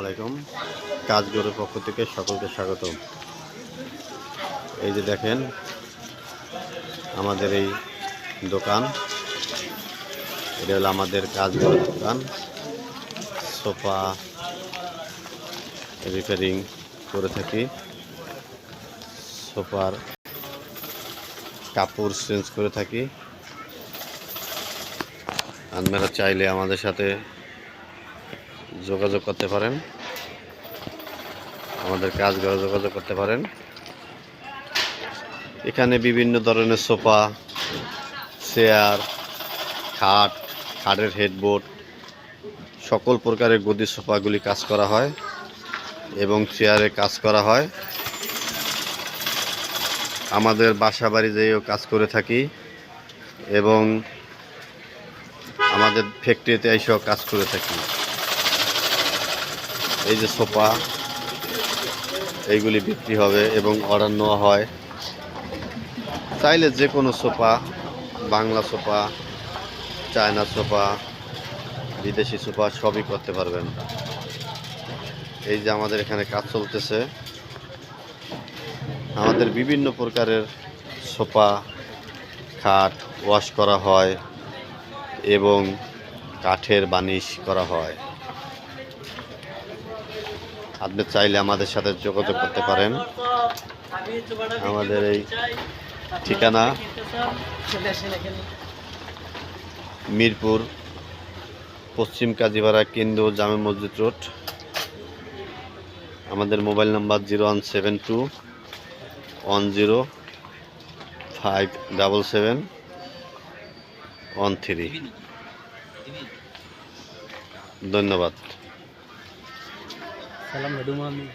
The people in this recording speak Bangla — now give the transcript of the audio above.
আলাইকুম। কাজগরের পক্ষ থেকে সকলকে স্বাগত। এই যে দেখেন, আমাদের এই দোকান। এটা হলো আমাদের কাজগরের দোকান। সোফা, রিপেয়ারিং করে থাকি। সোফার কাপড় চেঞ্জ করে থাকি। আপনারা চাইলে আমাদের সাথে যোগাযোগ করতে পারেন। আমাদের কাজ করে যোগাযোগ করতে পারেন। এখানে বিভিন্ন ধরনের সোফা, চেয়ার, খাট, খাটের হেডবোর্ড, সকল প্রকারের গদি সোফাগুলি কাজ করা হয় এবং চেয়ারে কাজ করা হয়। আমাদের বাসা বাড়ি যেয়েও কাজ করে থাকি এবং আমাদের ফ্যাক্টরিতে এসেও কাজ করে থাকি। এই যে সোফা, এইগুলি বিক্রি হবে এবং অর্ডার নেওয়া হয়। চাইলে যে কোনো sofa, Bangla sofa, China sofa, বিদেশি সোফা, সবই করতে পারবেন। এই যে আমাদের এখানে কাজ চলতেছে। আমাদের বিভিন্ন প্রকারের সোফা, খাট ওয়াশ করা হয় এবং কাঠের বানিশ করা হয়। আপনি চাইলে আমাদের সাথে যোগাযোগ করতে পারেন। আমাদের এই ঠিকানা মিরপুর, পশ্চিম কাজীপাড়া কেন্দ্র জামে মসজিদ রোড। আমাদের mobile number zero one seven two one zero five double seven one three. ধন্যবাদ। Salam dari Mami.